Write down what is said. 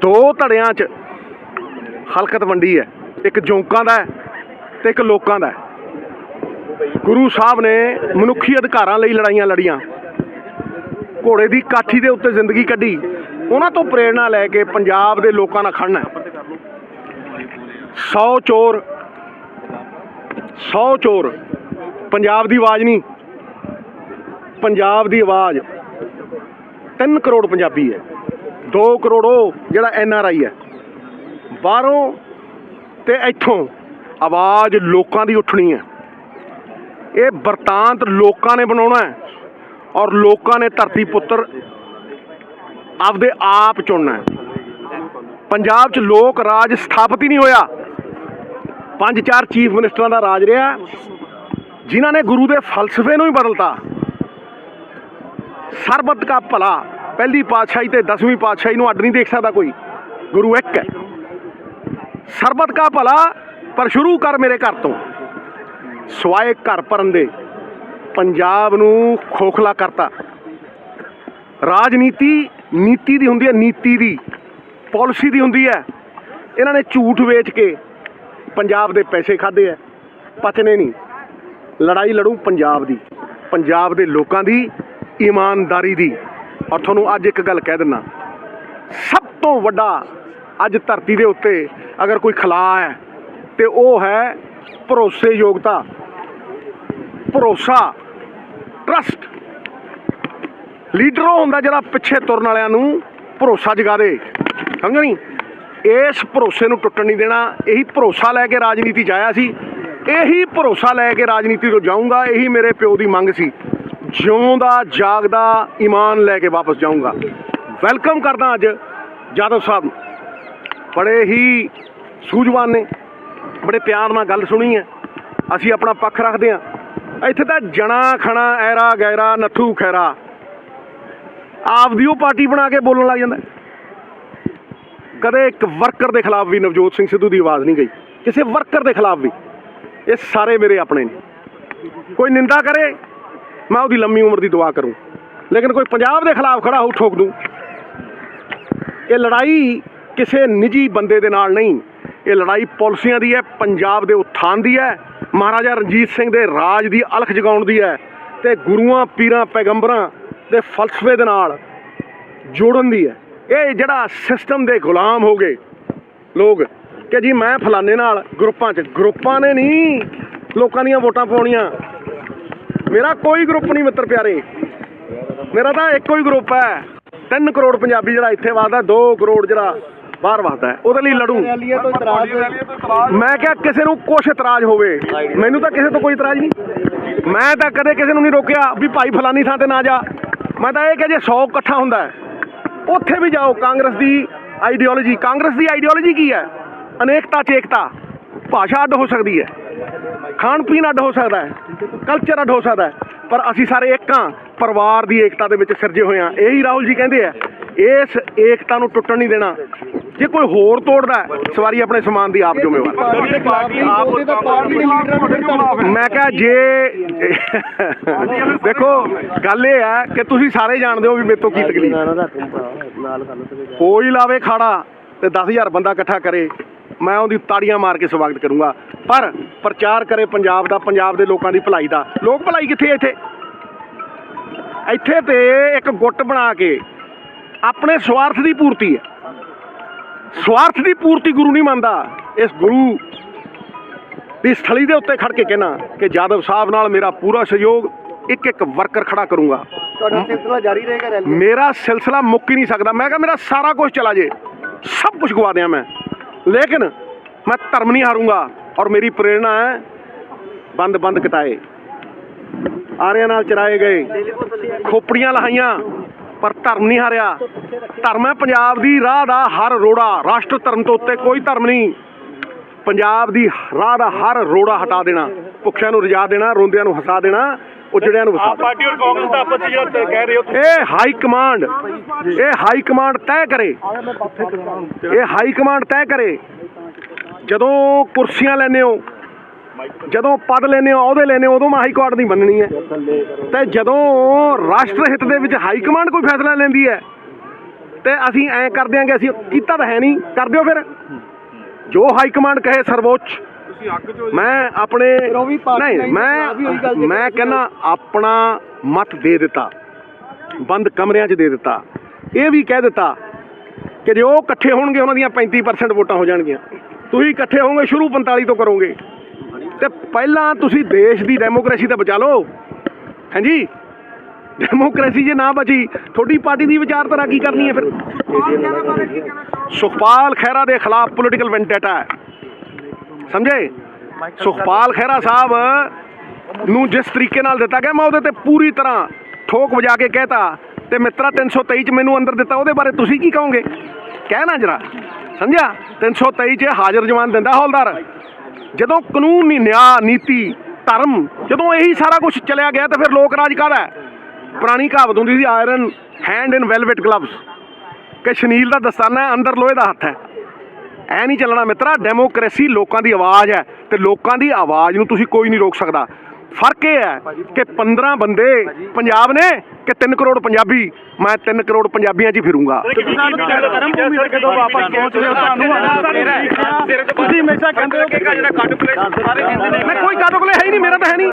ਦੋ ਧੜਿਆਂ 'ਚ ਹਲਕਤ ਵੰਡੀ ਹੈ। ਇੱਕ ਜੋਂਕਾਂ ਦਾ ਹੈ ਤੇ ਇੱਕ ਲੋਕਾਂ ਦਾ ਗੁਰੂ ਸਾਹਿਬ ਨੇ ਮਨੁੱਖੀ ਅਧਿਕਾਰਾਂ ਲਈ ਲੜਾਈਆਂ ਲੜੀਆਂ। ਘੋੜੇ ਦੀ ਕਾਠੀ ਦੇ ਉੱਤੇ ਜ਼ਿੰਦਗੀ ਕੱਢੀ। ਉਹਨਾਂ ਤੋਂ ਪ੍ਰੇਰਣਾ ਲੈ ਕੇ ਪੰਜਾਬ ਦੇ ਲੋਕਾਂ ਨਾਲ ਖੜਨਾ ਹੈ। 100 ਚੋਰ 100 ਚੋਰ। ਪੰਜਾਬ ਦੀ ਆਵਾਜ਼ ਨਹੀਂ। ਪੰਜਾਬ ਦੀ ਆਵਾਜ਼। 3 ਕਰੋੜ ਪੰਜਾਬੀ ਹੈ। 2 ਕਰੋੜੋ ਜਿਹੜਾ ਐਨ ਆਰ ਆਈ ਹੈ। ਬਾਹਰੋਂ ਤੇ ਇੱਥੋਂ ਆਵਾਜ਼ ਲੋਕਾਂ ਦੀ ਉੱਠਣੀ ਹੈ। ਇਹ ਵਰਤਾਂਤ ਲੋਕਾਂ ਨੇ ਬਣਾਉਣਾ ਹੈ ਔਰ ਲੋਕਾਂ ਨੇ ਧਰਤੀ ਪੁੱਤਰ ਆਪਦੇ ਆਪ ਚੁਣਨਾ ਹੈ। ਪੰਜਾਬ 'ਚ ਲੋਕ ਰਾਜ ਸਥਾਪਿਤ ਹੀ ਨਹੀਂ ਹੋਇਆ। ਪੰਜ ਚਾਰ ਚੀਫ ਮਿਨਿਸਟਰਾਂ ਦਾ ਰਾਜ ਰਿਹਾ। ਜਿਨ੍ਹਾਂ ਨੇ ਗੁਰੂ ਦੇ ਫਲਸਫੇ ਨੂੰ ਹੀ ਬਦਲਤਾ। ਸਰਬੱਤ ਦਾ ਭਲਾ। ਪਹਿਲੀ ਪਾਤਸ਼ਾਹੀ ਤੇ 10ਵੀਂ ਪਾਤਸ਼ਾਹੀ ਨੂੰ ਅੱਡ ਨਹੀਂ ਦੇਖ ਸਕਦਾ ਕੋਈ। ਗੁਰੂ ਇੱਕ ਹੈ। ਸਰਬਤ ਦਾ ਭਲਾ, ਪਰ ਸ਼ੁਰੂ ਕਰ ਮੇਰੇ ਘਰ ਤੋਂ। ਸਵਾਏ ਘਰ ਭਰਨ ਦੇ। ਪੰਜਾਬ ਨੂੰ ਖੋਖਲਾ ਕਰਤਾ। ਰਾਜਨੀਤੀ, ਨੀਤੀ ਦੀ ਹੁੰਦੀ ਹੈ, ਨੀਤੀ ਦੀ। ਪਾਲਿਸੀ ਦੀ ਹੁੰਦੀ ਹੈ। ਇਹਨਾਂ ਨੇ ਝੂਠ ਵੇਚ ਕੇ ਪੰਜਾਬ ਦੇ ਪੈਸੇ ਖਾਦੇ ਆ ਪਚਨੇ ਨਹੀਂ। ਲੜਾਈ ਲੜੂ ਪੰਜਾਬ ਦੀ। ਪੰਜਾਬ ਦੇ ਲੋਕਾਂ ਦੀ, ਇਮਾਨਦਾਰੀ ਦੀ। ਔਰ ਤੁਹਾਨੂੰ ਅੱਜ ਇੱਕ ਗੱਲ ਕਹਿ ਦਿੰਨਾ ਸਭ ਤੋਂ ਵੱਡਾ ਅੱਜ ਧਰਤੀ ਦੇ ਉੱਤੇ ਅਗਰ ਕੋਈ ਖਲਾ ਹੈ, ਤੇ ਉਹ ਹੈ ਭਰੋਸੇਯੋਗਤਾ। ਭਰੋਸਾ ਟਰਸਟ ਲੀਡਰ ਉਹ ਹੁੰਦਾ ਜਿਹੜਾ ਪਿੱਛੇ ਤੁਰਨ ਵਾਲਿਆਂ ਨੂੰ ਭਰੋਸਾ ਜਗਾ ਦੇ। ਸਮਝੋ ਨਹੀਂ ਇਸ ਭਰੋਸੇ ਨੂੰ ਟੁੱਟਣ ਨਹੀਂ ਦੇਣਾ। ਇਹੀ ਭਰੋਸਾ ਲੈ ਕੇ ਰਾਜਨੀਤੀ 'ਚ ਆਇਆ ਸੀ। ਇਹੀ ਭਰੋਸਾ ਲੈ ਕੇ ਰਾਜਨੀਤੀ ਤੋਂ ਜਾਊਂਗਾ। ਇਹੀ ਮੇਰੇ ਪਿਓ ਦੀ ਮੰਗ ਸੀ। ਜਿਉਂਦਾ, ਜਾਗਦਾ, ਈਮਾਨ ਲੈ ਕੇ ਵਾਪਸ ਜਾਊਂਗਾ। ਵੈਲਕਮ ਕਰਦਾ ਅੱਜ ਜਾਦਵ ਸਾਹਿਬ। ਬੜੇ ਹੀ ਸੂਝਵਾਨ ਨੇ, ਬੜੇ ਪਿਆਰ ਨਾਲ ਗੱਲ ਸੁਣੀ ਹੈ। ਅਸੀਂ ਆਪਣਾ ਪੱਖ ਰੱਖਦੇ ਹਾਂ। ਇੱਥੇ ਤਾਂ ਜਣਾ ਖਣਾ, ਐਰਾ ਗੈਰਾ, ਨੱਥੂ ਖੈਰਾ। ਆਪਦੀ ਉਹ ਪਾਰਟੀ ਬਣਾ ਕੇ ਬੋਲਣ ਲੱਗ ਜਾਂਦਾ। ਕਦੇ ਇੱਕ ਵਰਕਰ ਦੇ ਖਿਲਾਫ ਵੀ ਨਵਜੋਤ ਸਿੰਘ ਸਿੱਧੂ ਦੀ ਆਵਾਜ਼ ਨਹੀਂ ਗਈ। ਕਿਸੇ ਵਰਕਰ ਦੇ ਖਿਲਾਫ ਵੀ। ਇਹ ਸਾਰੇ ਮੇਰੇ ਆਪਣੇ ਨੇ। ਕੋਈ ਨਿੰਦਾ ਕਰੇ ਮੈਂ ਉਹਦੀ ਲੰਮੀ ਉਮਰ ਦੀ ਦੁਆ ਕਰੂੰ। ਲੇਕਿਨ ਕੋਈ ਪੰਜਾਬ ਦੇ ਖਿਲਾਫ ਖੜਾ ਹੋ ਠੋਕ ਦੂੰ। ਇਹ ਲੜਾਈ ਕਿਸੇ ਨਿੱਜੀ ਬੰਦੇ ਦੇ ਨਾਲ ਨਹੀਂ। ਇਹ ਲੜਾਈ ਪਾਲਿਸੀਆਂ ਦੀ ਹੈ, ਪੰਜਾਬ ਦੇ ਉਥਾਨ ਦੀ ਹੈ। ਮਹਾਰਾਜਾ ਰਣਜੀਤ ਸਿੰਘ ਦੇ ਰਾਜ ਦੀ ਅਲਖ ਜਗਾਉਣ ਦੀ ਹੈ ਤੇ ਗੁਰੂਆਂ, ਪੀਰਾਂ, ਪੈਗੰਬਰਾਂ ਦੇ ਫਲਸਫੇ ਦੇ ਨਾਲ ਜੋੜਨ ਦੀ ਹੈ। ਇਹ ਜਿਹੜਾ ਸਿਸਟਮ ਦੇ ਗੁਲਾਮ ਹੋ ਗਏ ਲੋਕ ਕਿ ਜੀ ਮੈਂ ਫਲਾਣੇ ਨਾਲ ਗਰੁੱਪਾਂ 'ਚ, ਗਰੁੱਪਾਂ ਨੇ ਨਹੀਂ, ਲੋਕਾਂ ਦੀਆਂ ਵੋਟਾਂ ਪਾਉਣੀਆਂ। ਮੇਰਾ ਕੋਈ ਗਰੁੱਪ ਨਹੀਂ ਮਿੱਤਰ ਪਿਆਰੇ। ਮੇਰਾ ਤਾਂ ਇੱਕੋ ਹੀ ਗਰੁੱਪ ਹੈ। 3 ਕਰੋੜ ਪੰਜਾਬੀ ਜਿਹੜਾ ਇੱਥੇ ਵਸਦਾ 2 ਕਰੋੜ ਜਿਹੜਾ ਬਾਹਰ ਵਸਦਾ ਉਹਦੇ ਲਈ ਲੜੂ। ਤੋਂ ਮੈਂ ਕਿਹਾ ਕਿਸੇ ਨੂੰ ਕੁਛ ਇਤਰਾਜ਼ ਹੋਵੇ। ਮੈਨੂੰ ਤਾਂ ਕਿਸੇ ਤੋਂ ਕੋਈ ਇਤਰਾਜ਼ ਨਹੀਂ। ਮੈਂ ਤਾਂ ਕਦੇ ਕਿਸੇ ਨੂੰ ਨਹੀਂ ਰੋਕਿਆ ਵੀ ਭਾਈ ਫਲਾਨੀ ਥਾਂ ਤੇ ਨਾ ਜਾ। ਮੈਂ ਤਾਂ ਇਹ ਕਿਹਾ ਜੇ 100 ਇਕੱਠਾ ਹੁੰਦਾ ਉੱਥੇ ਵੀ ਜਾਓ। ਕਾਂਗਰਸ ਦੀ ਆਈਡੀਓਲੋਜੀ ਕਾਂਗਰਸ ਦੀ ਆਈਡੀਓਲੋਜੀ ਕੀ ਹੈ? ਅਨੇਕਤਾ ਚ ਏਕਤਾ ਭਾਸ਼ਾ ਅੱਡ ਹੋ ਸਕਦੀ ਹੈ। ਖਾਣ ਪੀਣ ਅੱਡ ਹੋ ਸਕਦਾ ਹੈ ਕਲਚਰ ਅੱਡ ਹੋ ਸਕਦਾ ਹੈ, ਪਰ ਅਸੀਂ ਸਾਰੇ ਇੱਕ ਹਾਂ, ਪਰਿਵਾਰ ਦੀ ਏਕਤਾ ਦੇ ਵਿੱਚ ਸਿਰਜੇ ਹੋਏ ਹਾਂ। ਇਹੀ ਰਾਹੁਲ ਜੀ ਕਹਿੰਦੇ ਆ, ਇਸ ਏਕਤਾ ਨੂੰ ਟੁੱਟਣ ਨਹੀਂ ਦੇਣਾ। ਜੇ ਕੋਈ ਹੋਰ ਤੋੜਦਾ ਸਵਾਰੀ ਆਪਣੇ ਸਮਾਨ ਦੀ ਆਪ ਜ਼ਿੰਮੇਵਾਰ। ਮੈਂ ਕਿਹਾ ਜੇ, ਦੇਖੋ, ਗੱਲ ਇਹ ਹੈ ਕਿ ਤੁਸੀਂ ਸਾਰੇ ਜਾਣਦੇ ਹੋ ਵੀ ਮੇਰੇ ਤੋਂ ਕੀ ਤਕਲੀਫ। ਹੈ। ਕੋਈ ਲਾਵੇ ਖਾੜਾ ਤੇ 10000 ਬੰਦਾ ਇਕੱਠਾ ਕਰੇ ਮੈਂ ਉਹਦੀ ਤਾੜੀਆਂ ਮਾਰ ਕੇ ਸਵਾਗਤ ਕਰੂੰਗਾ। ਪਰ ਪ੍ਰਚਾਰ ਕਰੇ ਪੰਜਾਬ ਦਾ ਪੰਜਾਬ ਦੇ ਲੋਕਾਂ ਦੀ ਭਲਾਈ ਦਾ। ਲੋਕ ਭਲਾਈ ਕਿੱਥੇ ਇੱਥੇ? ਇੱਥੇ ਤੇ ਇੱਕ ਗੁੱਟ ਬਣਾ ਕੇ ਆਪਣੇ ਸਵਾਰਥ ਦੀ ਪੂਰਤੀ ਹੈ। ਸਵਾਰਥ ਦੀ ਪੂਰਤੀ ਗੁਰੂ ਨਹੀਂ ਮੰਨਦਾ। ਇਸ ਗੁਰੂ ਦੀ ਸਥਲੀ ਦੇ ਉੱਤੇ ਖੜ ਕੇ ਕਹਿਣਾ ਕਿ ਜਾਦਵ ਸਾਹਿਬ ਨਾਲ ਮੇਰਾ ਪੂਰਾ ਸਹਿਯੋਗ ਇੱਕ ਇੱਕ ਵਰਕਰ ਖੜਾ ਕਰੂੰਗਾ। ਤੁਹਾਡਾ ਸਿਲਸਿਲਾ ਜਾਰੀ ਰਹੇਗਾ ਰੈਲੀ ਮੇਰਾ ਸਿਲਸਿਲਾ ਮੁੱਕ ਹੀ ਨਹੀਂ ਸਕਦਾ। ਮੈਂ ਕਿਹਾ ਮੇਰਾ ਸਾਰਾ ਕੁਝ ਚਲਾ ਜੇ। ਸਭ ਕੁਝ ਗਵਾ ਦਿਆਂ ਮੈਂ। ਲੇਕਿਨ ਮੈਂ ਧਰਮ ਨਹੀਂ ਹਾਰੂੰਗਾ ਔਰ ਮੇਰੀ ਪ੍ਰੇਰਣਾ ਹੈ ਬੰਦ ਬੰਦ ਕਟਾਏ। ਆਰਿਆਂ ਨਾਲ ਚਰਾਏ ਗਏ। ਖੋਪੜੀਆਂ ਲਹਾਈਆਂ, ਪਰ ਧਰਮ ਨਹੀਂ ਹਾਰਿਆ। ਧਰਮ ਹੈ ਪੰਜਾਬ ਦੀ ਰਾਹ ਦਾ ਹਰ ਰੋੜਾ। ਰਾਸ਼ਟਰ ਧਰਮ ਤੋਂ ਉੱਤੇ ਕੋਈ ਧਰਮ ਨਹੀਂ। ਪੰਜਾਬ ਦੀ ਰਾਹ ਦਾ ਹਰ ਰੋੜਾ ਹਟਾ ਦੇਣਾ। ਭੁੱਖਿਆਂ ਨੂੰ ਰਜਾ ਦੇਣਾ, ਰੋਂਦਿਆਂ ਨੂੰ ਹਸਾ ਦੇਣਾ। ਉਜੜਿਆਂ ਨੂੰ ਵਸਾ ਦੇਣਾ ਪਾਰਟੀ ਔਰ ਕਾਂਗਰਸ ਦਾ ਆਪਸ ਵਿੱਚ ਜਿਹੜਾ ਕਹਿ ਰਹੇ ਹੋ ਇਹ ਹਾਈ ਕਮਾਂਡ ਇਹ ਹਾਈ ਕਮਾਂਡ ਤੈਅ ਕਰੇ। ਇਹ ਹਾਈ ਕਮਾਂਡ ਤੈਅ ਕਰੇ। ਜਦੋਂ ਕੁਰਸੀਆਂ ਲੈਨੇ ਹੋ ਜਦੋਂ ਪਦ ਲੈਨੇ ਹੋ ਅਹੁਦੇ ਲੈਨੇ ਹੋ ਉਦੋਂ ਮੈਂ ਹਾਈ ਕੋਰਟ ਦੀ ਮੰਨਣੀ ਹੈ। ਤੇ ਜਦੋਂ ਰਾਸ਼ਟਰ ਹਿੱਤ ਦੇ ਵਿੱਚ ਹਾਈ ਕਮਾਂਡ ਕੋਈ ਫੈਸਲਾ ਲੈਂਦੀ ਹੈ ਤੇ ਅਸੀਂ ਐ ਕਰ ਦਿਆਂਗੇ ਅਸੀਂ ਕੀਤਾ ਤਾਂ ਹੈ ਨਹੀਂ। ਕਰ ਦਿਓ ਫਿਰ। ਜੋ ਹਾਈ ਕਮਾਂਡ ਕਹੇ ਸਰਵੋੱਚ ਤੁਸੀਂ ਅੱਗ ਚੋ ਮੈਂ ਆਪਣੇ ਨਹੀਂ ਮੈਂ ਮੈਂ ਕਹਿੰਦਾ ਆਪਣਾ ਮਤ ਦੇ ਦਿੱਤਾ ਬੰਦ ਕਮਰਿਆਂ 'ਚ ਦੇ ਦਿੱਤਾ। ਇਹ ਵੀ ਕਹਿ ਦਿੱਤਾ ਕਿ ਜੇ ਉਹ ਇਕੱਠੇ ਹੋਣਗੇ ਉਹਨਾਂ ਦੀਆਂ 35% ਵੋਟਾਂ ਹੋ ਜਾਣਗੀਆਂ। ਤੁਸੀਂ ਇਕੱਠੇ ਹੋਵੋਗੇ ਸ਼ੁਰੂ 45 ਤੋਂ ਕਰੋਗੇ। ਤੇ ਪਹਿਲਾਂ ਤੁਸੀਂ ਦੇਸ਼ ਦੀ ਡੈਮੋਕ੍ਰੇਸੀ ਤਾਂ ਬਚਾ ਲਓ। ਹਾਂਜੀ? ਡੈਮੋਕ੍ਰੇਸੀ ਜੇ ਨਾ ਬਚੀ ਤੁਹਾਡੀ ਪਾਰਟੀ ਦੀ ਵਿਚਾਰਧਾਰਾ ਕੀ ਕਰਨੀ ਹੈ ਫਿਰ? ਸੁਖਪਾਲ ਖਹਿਰਾ ਦੇ ਖਿਲਾਫ ਪੋਲੀਟੀਕਲ ਵੈਂਡੇਟਾ ਹੈ। ਸਮਝੇ? ਸੁਖਪਾਲ ਖਹਿਰਾ ਸਾਹਿਬ ਨੂੰ ਜਿਸ ਤਰੀਕੇ ਨਾਲ ਦਿੱਤਾ ਗਿਆ, ਮੈਂ ਉਹਦੇ ਤੇ ਪੂਰੀ ਤਰ੍ਹਾਂ ਠੋਕ ਵਜਾ ਕੇ ਕਹਿਤਾ, ਤੇ ਮਿੱਤਰਾ 323 ਚ ਮੈਨੂੰ ਅੰਦਰ ਦਿੱਤਾ, ਉਹਦੇ ਬਾਰੇ ਤੁਸੀਂ ਕੀ ਕਹੋਗੇ? ਕਹਿਣਾ ਜਰਾ, ਸਮਝਿਆ? 323 ਚ ਹਾਜ਼ਰ ਜਵਾਨ ਦਿੰਦਾ ਹੌਲਦਾਰ। ਜਦੋਂ ਕਾਨੂੰਨ ਨਹੀਂ ਨਿਆਂ, ਨੀਤੀ, ਧਰਮ, ਜਦੋਂ ਇਹੀ ਸਾਰਾ ਕੁਝ ਚਲਿਆ ਗਿਆ, ਤਾਂ ਫਿਰ ਲੋਕ ਰਾਜ ਕਾਹਦਾ ਪੁਰਾਣੀ ਕਹਾਵਤ ਹੁੰਦੀ ਸੀ iron hand in velvet gloves ਕਿ ਸ਼ਨੀਲ ਦਾ ਦਸਤਾਨਾ ਹੈ, ਅੰਦਰ ਲੋਹੇ ਦਾ ਹੱਥ ਹੈ। ਐ ਨਹੀਂ ਚੱਲਣਾ ਮਿੱਤਰਾ ਡੈਮੋਕ੍ਰੇਸੀ ਲੋਕਾਂ ਦੀ ਆਵਾਜ਼ ਹੈ ਤੇ ਲੋਕਾਂ ਦੀ ਆਵਾਜ਼ ਨੂੰ ਤੁਸੀਂ ਕੋਈ ਨਹੀਂ ਰੋਕ ਸਕਦਾ। ਫ਼ਰਕ ਇਹ ਹੈ ਕਿ 15 ਬੰਦੇ ਪੰਜਾਬ ਨੇ ਕਿ 3 ਕਰੋੜ ਪੰਜਾਬੀ? ਮੈਂ 3 ਕਰੋੜ ਪੰਜਾਬੀਆਂ 'ਚ ਹੀ ਫਿਰੂੰਗਾ। ਕਰਮ ਭੂਮੀ ਤੇ ਕਦੋਂ ਵਾਪਸ ਪਹੁੰਚ ਰਹੇ ਹੋ ਤੁਹਾਨੂੰ ਤੁਸੀਂ ਹਮੇਸ਼ਾ ਕਹਿੰਦੇ ਹੋ ਕਿ ਜਿਹੜਾ ਕੱਟ ਪਲੇਟ ਸਾਰੇ ਕਹਿੰਦੇ ਨੇ ਮੈਂ ਕੋਈ ਕਾਟੋ ਕੋਲੇ ਹੈ ਹੀ ਨਹੀਂ ਮੇਰਾ ਤਾਂ ਹੈ ਨਹੀਂ।